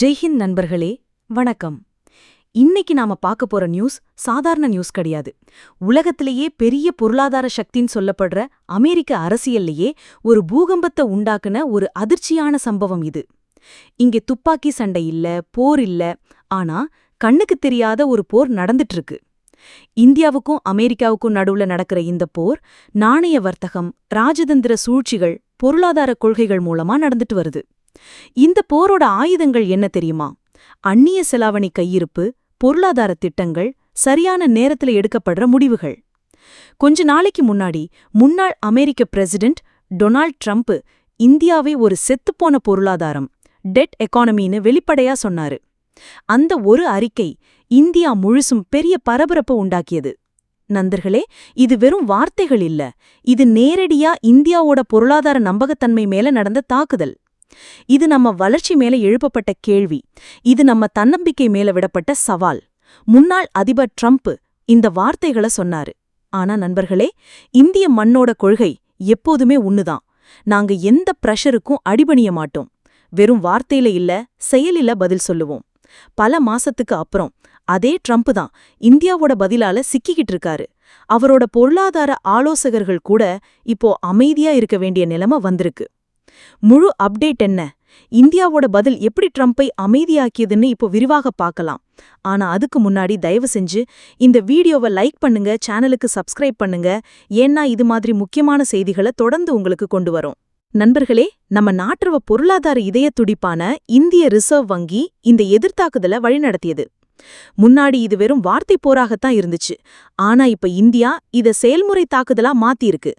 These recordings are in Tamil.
ஜெய்ஹிந்த் நண்பர்களே வணக்கம். இன்னைக்கு நாம பார்க்க போற நியூஸ் சாதாரண நியூஸ் கிடையாது. உலகத்திலேயே பெரிய பொருளாதார சக்தின்னு சொல்லப்படுற அமெரிக்க அரசியல்லையே ஒரு பூகம்பத்தை உண்டாக்குன ஒரு அதிர்ச்சியான சம்பவம் இது. இங்கே துப்பாக்கி சண்டை இல்ல போர் இல்ல ஆனா கண்ணுக்கு தெரியாத ஒரு போர் நடந்துட்டு இருக்கு இந்தியாவுக்கும் அமெரிக்காவுக்கும் நடுவுல நடக்கிற இந்த போர் நாணய வர்த்தகம் ராஜதந்திர சூழ்ச்சிகள் பொருளாதார கொள்கைகள் மூலமா நடந்துட்டு வருது. இந்த போரோட ஆயுதங்கள் என்ன தெரியுமா? அந்நிய செலாவணி கையிருப்பு பொருளாதார திட்டங்கள் சரியான நேரத்துல எடுக்கப்படுற முடிவுகள். கொஞ்ச நாளைக்கு முன்னாடி முன்னாள் அமெரிக்க பிரசிடென்ட் டொனால்ட் ட்ரம்ப் இந்தியாவை ஒரு செத்துப்போன பொருளாதாரம் டெட் எக்கானமின்னு வெளிப்படையா சொன்னாரு. அந்த ஒரு அறிக்கை இந்தியா முழுசும் பெரிய பரபரப்பு உண்டாக்கியது. நண்பர்களே இது வெறும் வார்த்தைகள் இல்ல. இது நேரடியா இந்தியாவோட பொருளாதார நம்பகத்தன்மை மேல நடந்த தாக்குதல். இது நம்ம வளர்ச்சி மேல எழுப்பப்பட்ட கேள்வி. இது நம்ம தன்னம்பிக்கை மேல விடப்பட்ட சவால். முன்னாள் அதிபர் ட்ரம்ப் இந்த வார்த்தைகளை சொன்னாரு. ஆனா நண்பர்களே இந்திய மண்ணோட கொள்கை எப்போதுமே ஒண்ணுதான். நாங்க எந்த பிரஷருக்கும் அடிபணிய மாட்டோம். வெறும் வார்த்தையில இல்ல செயலில பதில் சொல்லுவோம். பல மாசத்துக்கு அப்புறம் அதே ட்ரம்ப் தான் இந்தியாவோட பதிலால சிக்கிக்கிட்டு இருக்காரு. அவரோட பொருளாதார ஆலோசகர்கள் கூட இப்போ அமைதியா இருக்க வேண்டிய நிலைமை வந்திருக்கு. முழு அப்டேட் என்ன? இந்தியாவோட பதில் எப்படி ட்ரம்ப்பை அமைதியாக்கியதுன்னு இப்போ விரிவாக பார்க்கலாம். ஆனா அதுக்கு முன்னாடி தயவு செஞ்சு இந்த வீடியோவை லைக் பண்ணுங்க சேனலுக்கு சப்ஸ்கிரைப் பண்ணுங்க. ஏன்னா இது மாதிரி முக்கியமான செய்திகளை தொடர்ந்து உங்களுக்கு கொண்டு வரும். நண்பர்களே நம்ம நாட்டுறவ பொருளாதார இதய துடிப்பான இந்திய ரிசர்வ் வங்கி இந்த எதிர்த்தாக்குதலை வழிநடத்தியது. முன்னாடி இது வெறும் வார்த்தை போராகத்தான் இருந்துச்சு. ஆனா இப்ப இந்தியா இத செயல்முறை தாக்குதலா மாத்திருக்கு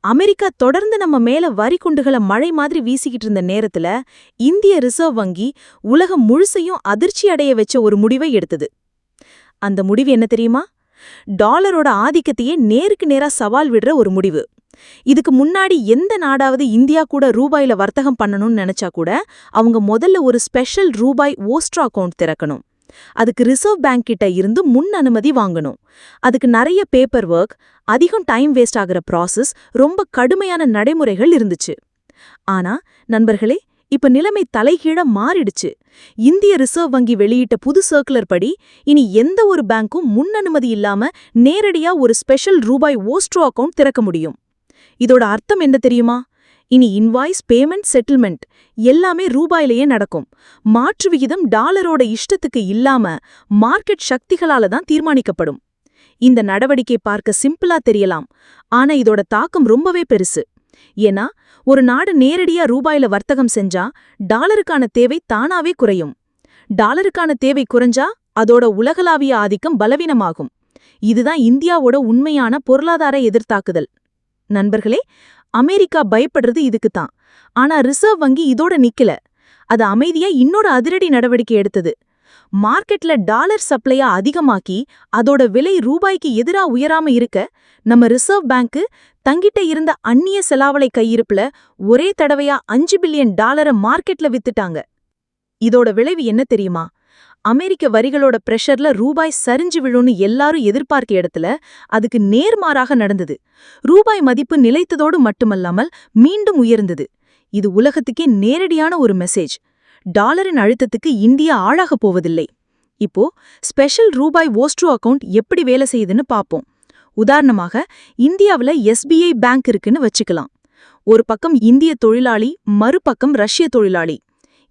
அமெரிக்கா தொடர்ந்து நம்ம மேல வரி குண்டுகளை மழை மாதிரி வீசிக்கிட்டு இருந்த நேரத்துல இந்திய ரிசர்வ் வங்கி உலகம் முழுசையும் அதிர்ச்சி அடைய வச்ச ஒரு முடிவை எடுத்தது. அந்த முடிவு என்ன தெரியுமா? டாலரோட ஆதிக்கத்தையே நேருக்கு நேரா சவால் விடுற ஒரு முடிவு. இதுக்கு முன்னாடி எந்த நாடாவது இந்தியா கூட ரூபாயில வர்த்தகம் பண்ணணும்னு நினைச்சா கூட அவங்க முதல்ல ஒரு ஸ்பெஷல் ரூபாய் ஓஸ்ட்ரா அக்கவுண்ட் திறக்கணும். அதுக்கு ரிசர்வ் பேங்க் கிட்ட இருந்து முன் அனுமதி வாங்கணும். அதுக்கு நிறைய பேப்பர் ஒர்க் அதிகம் டைம் வேஸ்ட் ஆகிற ப்ராசஸ் ரொம்ப கடுமையான நடைமுறைகள் இருந்துச்சு. ஆனா நண்பர்களே இப்ப நிலைமை தலைகீழ மாறிடுச்சு. இந்திய ரிசர்வ் வங்கி வெளியிட்ட புது சர்க்குலர் படி இனி எந்த ஒரு பேங்க்கும் முன் அனுமதி இல்லாம நேரடியா ஒரு ஸ்பெஷல் ரூபாய் ஓஸ்ட்ரோ அக்கவுண்ட் திறக்க முடியும். இதோட அர்த்தம் என்ன தெரியுமா? இனி இன்வாய்ஸ் பேமெண்ட் செட்டில்மெண்ட் எல்லாமே ரூபாயிலேயே நடக்கும். மாற்று விகிதம் டாலரோட இஷ்டத்துக்கு இல்லாம மார்க்கெட் சக்திகளால தான் தீர்மானிக்கப்படும். இந்த நடவடிக்கை பார்க்க சிம்பிளா தெரியலாம். ஆனா இதோட தாக்கம் ரொம்பவே பெருசு. ஏன்னா ஒரு நாடு நேரடியா ரூபாயில வர்த்தகம் செஞ்சா டாலருக்கான தேவை தானாவே குறையும். டாலருக்கான தேவை குறைஞ்சா அதோட உலகளாவிய ஆதிக்கம் பலவீனமாகும். இதுதான் இந்தியாவோட உண்மையான பொருளாதார எதிர்த்தாக்குதல். நண்பர்களே அமெரிக்கா பயப்படுறது இதுக்கு தான். ஆனா ரிசர்வ் வங்கி இதோட நிக்கல. அது அமைதியா இன்னொரு அதிரடி நடவடிக்கை எடுத்தது. மார்க்கெட்ல டாலர் சப்ளையா அதிகமாக்கி அதோட விலை ரூபாய்க்கு எதிரா உயராம இருக்க நம்ம ரிசர்வ் பேங்க்கு தங்கிட்ட இருந்த அந்நிய செலாவளை கையிருப்புல ஒரே தடவையா அஞ்சு பில்லியன் டாலரை மார்க்கெட்ல வித்துட்டாங்க. இதோட விளைவு என்ன தெரியுமா? அமெரிக்க வரிகளோட பிரஷர்ல ரூபாய் சரிஞ்சு விழுன்னு எல்லாரும் எதிர்பார்க்க இடத்துல அதுக்கு நேர்மாறாக நடந்தது. ரூபாய் மதிப்பு நிலைத்ததோடு மட்டுமல்லாமல் மீண்டும் உயர்ந்தது. இது உலகத்துக்கே நேரடியான ஒரு மெசேஜ் டாலரின் அழுத்தத்துக்கு இந்தியா ஆளாகப் போவதில்லை. இப்போ ஸ்பெஷல் ரூபாய் ஓஸ்ட்ரோ அக்கவுண்ட் எப்படி வேலை செய்யுதுன்னு பாப்போம் உதாரணமாக இந்தியாவுல எஸ்பிஐ பேங்க் இருக்குன்னு வச்சுக்கலாம். ஒரு பக்கம் இந்திய தொழிலாளி மறுபக்கம் ரஷ்ய தொழிலாளி.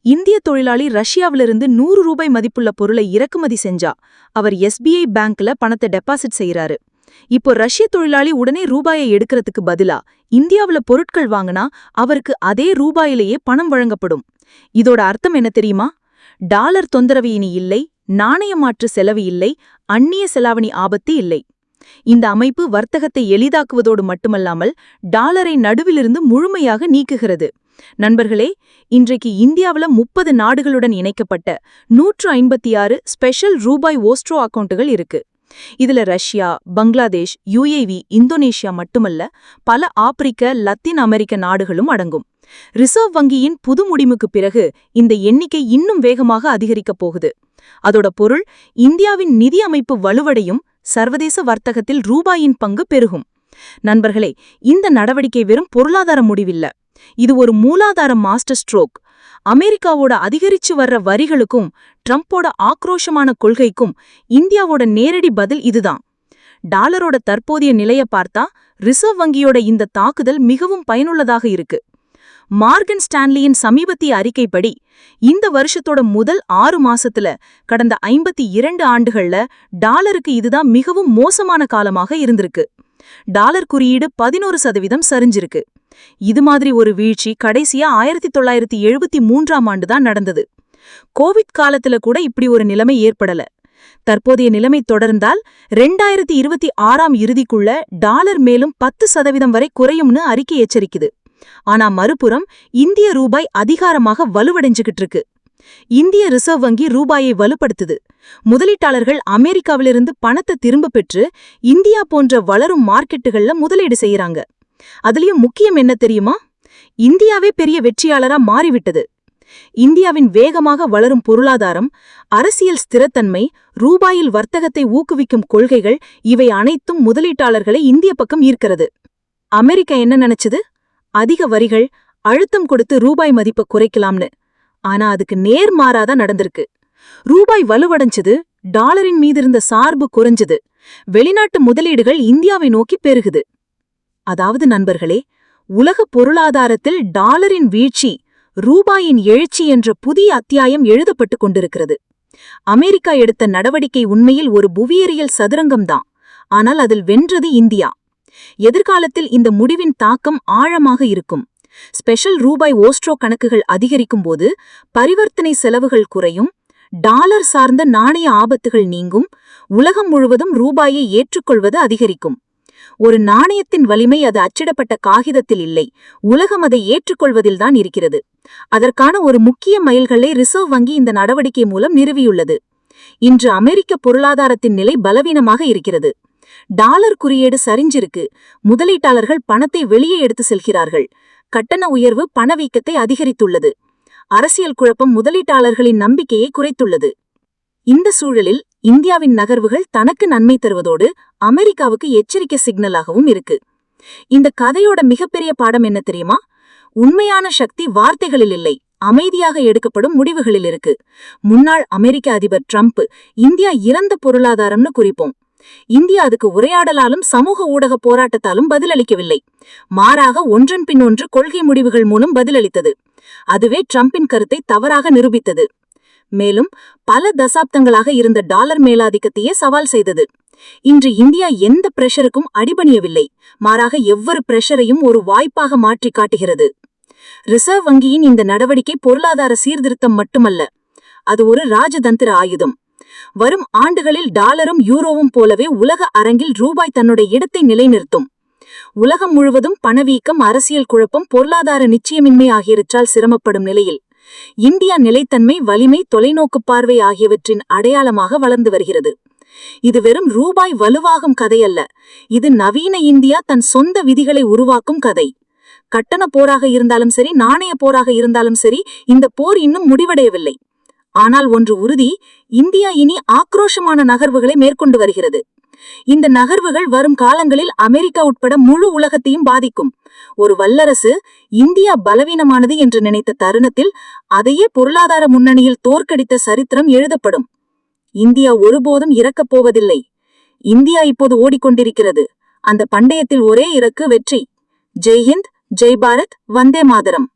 இந்திய தொழிலாளி ரஷ்யாவிலிருந்து நூறு ரூபாய் மதிப்புள்ள பொருளை இறக்குமதி செஞ்சா அவர் எஸ்பிஐ பேங்க்ல பணத்தை டெபாசிட் செய்யறாரு இப்போ ரஷ்ய தொழிலாளி உடனே ரூபாயை எடுக்கிறதுக்கு பதிலா இந்தியாவுல பொருட்கள் வாங்கினா அவருக்கு அதே ரூபாயிலேயே பணம் வழங்கப்படும். இதோட அர்த்தம் என்ன தெரியுமா? டாலர் தொந்தரவு இனி இல்லை நாணய மாற்று செலவு இல்லை அந்நிய செலாவணி ஆபத்து இல்லை. இந்த அமைப்பு வர்த்தகத்தை எளிதாக்குவதோடு மட்டுமல்லாமல் டாலரை நடுவிலிருந்து முழுமையாக நீக்குகிறது. நண்பர்களே இன்றைக்கு இந்தியாவுல முப்பது நாடுகளுடன் இணைக்கப்பட்ட நூற்று ஐம்பத்தி ஆறு ஸ்பெஷல் ரூபாய் ஓஸ்ட்ரோ அக்கௌண்ட்டுகள் இருக்கு. இதுல ரஷ்யா பங்களாதேஷ் யுஏவி இந்தோனேஷியா மட்டுமல்ல பல ஆப்பிரிக்க லத்தீன் அமெரிக்க நாடுகளும் அடங்கும். ரிசர்வ் வங்கியின் புது முடிவுக்கு பிறகு இந்த எண்ணிக்கை இன்னும் வேகமாக அதிகரிக்கப் போகுது. அதோட பொருள் இந்தியாவின் நிதி அமைப்பு வலுவடையும் சர்வதேச வர்த்தகத்தில் ரூபாயின் பங்கு பெருகும். நண்பர்களே இந்த நடவடிக்கை வெறும் பொருளாதார முடிவில்ல. இது ஒரு மூலாதார மாஸ்டர் ஸ்ட்ரோக். அமெரிக்காவோட அதிகரிச்சு வர்ற வரிகளுக்கும் ட்ரம்ப்போட ஆக்ரோஷமான கொள்கைக்கும் இந்தியாவோட நேரடி பதில் இதுதான். டாலரோட தற்போதைய நிலைய பார்த்தா ரிசர்வ் வங்கியோட இந்த தாக்குதல் மிகவும் பயனுள்ளதாக இருக்கு. மார்கன் ஸ்டான்லியின் சமீபத்திய அறிக்கைப்படி இந்த வருஷத்தோட முதல் ஆறு மாசத்துல கடந்த ஐம்பத்தி இரண்டு ஆண்டுகள்ல டாலருக்கு இதுதான் மிகவும் மோசமான காலமாக இருந்திருக்கு. டாலர் குறியீடு பதினோரு சதவீதம் சரிஞ்சிருக்கு. இது மாதிரி ஒரு வீழ்ச்சி கடைசியா ஆயிரத்தி தொள்ளாயிரத்தி எழுபத்தி மூன்றாம் ஆண்டு தான் நடந்தது. கோவிட் காலத்துல கூட இப்படி ஒரு நிலைமை ஏற்படல. தற்போதைய நிலைமை தொடர்ந்தால் ரெண்டாயிரத்தி இருபத்தி ஆறாம் இறுதிக்குள்ள டாலர் மேலும் பத்து சதவீதம் வரை குறையும்னு அறிக்கை எச்சரிக்குது. ஆனா மறுபுறம் இந்திய ரூபாய் அதிகாரமாக வலுவடைஞ்சுகிட்டு இருக்கு. இந்திய ரிசர்வ் வங்கி ரூபாயை வலுப்படுத்துது. முதலீட்டாளர்கள் அமெரிக்காவிலிருந்து பணத்தை திரும்ப பெற்று இந்தியா போன்ற வளரும் மார்க்கெட்டுகள்ல முதலீடு செய்யறாங்க. அதுலயும் முக்கியம் என்ன தெரியுமா? இந்தியாவே பெரிய வெற்றியாளரா மாறிவிட்டது. இந்தியாவின் வேகமாக வளரும் பொருளாதாரம் அரசியல் ஸ்திரத்தன்மை ரூபாயில் வர்த்தகத்தை ஊக்குவிக்கும் கொள்கைகள் இவை அனைத்தும் முதலீட்டாளர்களை இந்திய பக்கம் ஈர்க்கிறது. அமெரிக்கா என்ன நினைச்சது? அதிக வரிகள் அழுத்தம் கொடுத்து ரூபாய் மதிப்பை குறைக்கலாம்னு. ஆனா அதுக்கு நேர்மாறாதான் நடந்திருக்கு. ரூபாய் வலுவடைஞ்சது டாலரின் மீது இருந்த சார்பு குறைஞ்சது. வெளிநாட்டு முதலீடுகள் இந்தியாவை நோக்கி பெருகுது. அதாவது நண்பர்களே உலக பொருளாதாரத்தில் டாலரின் வீழ்ச்சி ரூபாயின் எழுச்சி என்ற புதிய அத்தியாயம் எழுதப்பட்டு கொண்டிருக்கிறது. அமெரிக்கா எடுத்த நடவடிக்கை உண்மையில் ஒரு புவியியறியல் சதுரங்கம்தான். ஆனால் அதில் வென்றது இந்தியா. எதிர்காலத்தில் இந்த முடிவின் தாக்கம் ஆழமாக இருக்கும். ஸ்பெஷல் ரூபாய் ஓஸ்ட்ரோ கணக்குகள் அதிகரிக்கும் போது பரிவர்த்தனை செலவுகள் குறையும் டாலர் சார்ந்த நாணய ஆபத்துகள் நீங்கும் உலகம் முழுவதும் ரூபாயை ஏற்றுக்கொள்வது அதிகரிக்கும். ஒரு நாணயத்தின் வலிமை அது அச்சிடப்பட்ட காகிதத்தில் இல்லை. உலகம் அதை ஏற்றுக்கொள்வதில்தான் இருக்கிறது. அதற்கான ஒரு முக்கிய மைல்களை ரிசர்வ் வங்கி இந்த நடவடிக்கை மூலம் நிறுவியுள்ளது. இன்று அமெரிக்க பொருளாதாரத்தின் நிலை பலவீனமாக இருக்கிறது. டாலர் குறியீடு சரிஞ்சிருக்கு. முதலீட்டாளர்கள் பணத்தை வெளியே எடுத்து செல்கிறார்கள். கட்டண உயர்வு பணவீக்கத்தை அதிகரித்துள்ளது. அரசியல் குழப்பம் முதலீட்டாளர்களின் நம்பிக்கையை குறைத்துள்ளது. இந்த சூழலில் இந்தியாவின் நகர்வுகள் தனக்கு நன்மை தருவதோடு அமெரிக்காவுக்கு எச்சரிக்கை சிக்னலாகவும் இருக்கு. இந்த கதையோட மிகப்பெரிய பாடம் என்ன தெரியுமா? உண்மையான சக்தி வார்த்தைகளில் இல்லை அமைதியாக எடுக்கப்படும் முடிவுகளில் இருக்கு. முன்னாள் அமெரிக்க அதிபர் ட்ரம்ப் இந்தியா இறந்த பொருளாதாரம்னு குறிப்போம். இந்தியா அதுக்கு உரையாடலாலும் சமூக ஊடக போராட்டத்தாலும் பதிலளிக்கவில்லை. மாறாக ஒன்றன் பின் ஒன்று கொள்கை முடிவுகள் மூலம் பதிலளித்தது. அதுவே ட்ரம்பின் கருத்தை தவறாக நிரூபித்தது. மேலும் பல தசாப்தங்களாக இருந்த டாலர் மேலாதிக்கத்தையே சவால் செய்தது. இன்று இந்தியா எந்த பிரஷருக்கும் அடிபணியவில்லை. மாறாக எவ்வொரு பிரஷரையும் ஒரு வாய்ப்பாக மாற்றி காட்டுகிறது. ரிசர்வ் வங்கியின் இந்த நடவடிக்கை பொருளாதார சீர்திருத்தம் மட்டுமல்ல அது ஒரு ராஜதந்திர ஆயுதம். வரும் ஆண்டுகளில் டாலரும் யூரோவும் போலவே உலக அரங்கில் ரூபாய் தன்னுடைய இடத்தை நிலைநிறுத்தும். உலகம் முழுவதும் பணவீக்கம் அரசியல் குழப்பம் பொருளாதார நிச்சயமின்மை ஆகியவற்றால் சிரமப்படும் நிலையில் இந்தியா நிலைத்தன்மை வலிமை தொலைநோக்கு பார்வை ஆகியவற்றின் அடையாளமாக வளர்ந்து வருகிறது. இது வெறும் ரூபாய் வலுவாகும் கதையல்ல. இது நவீன இந்தியா தன் சொந்த விதிகளை உருவாக்கும் கதை. கட்டண போராக இருந்தாலும் சரி நாணய போராக இருந்தாலும் சரி இந்த போர் இன்னும் முடிவடையவில்லை. ஆனால் ஒன்று உறுதி இந்தியா இனி ஆக்ரோஷமான நகர்வுகளை மேற்கொண்டு வருகிறது. இந்த நகர்வுகள் வரும் காலங்களில் அமெரிக்கா உட்பட முழு உலகத்தையும் பாதிக்கும். ஒரு வல்லரசு இந்தியா பலவீனமானது என்று நினைத்த தருணத்தில் அதையே பொருளாதார முன்னணியில் தோற்கடித்த சரித்திரம் எழுதப்படும். இந்தியா ஒருபோதும் இறக்கப் போவதில்லை. இந்தியா இப்போது ஓடிக்கொண்டிருக்கிறது. அந்த பண்டயத்தில் ஒரே இறக்கு வெற்றி. ஜெய்ஹிந்த் ஜெய் பாரத் வந்தே மாதரம்.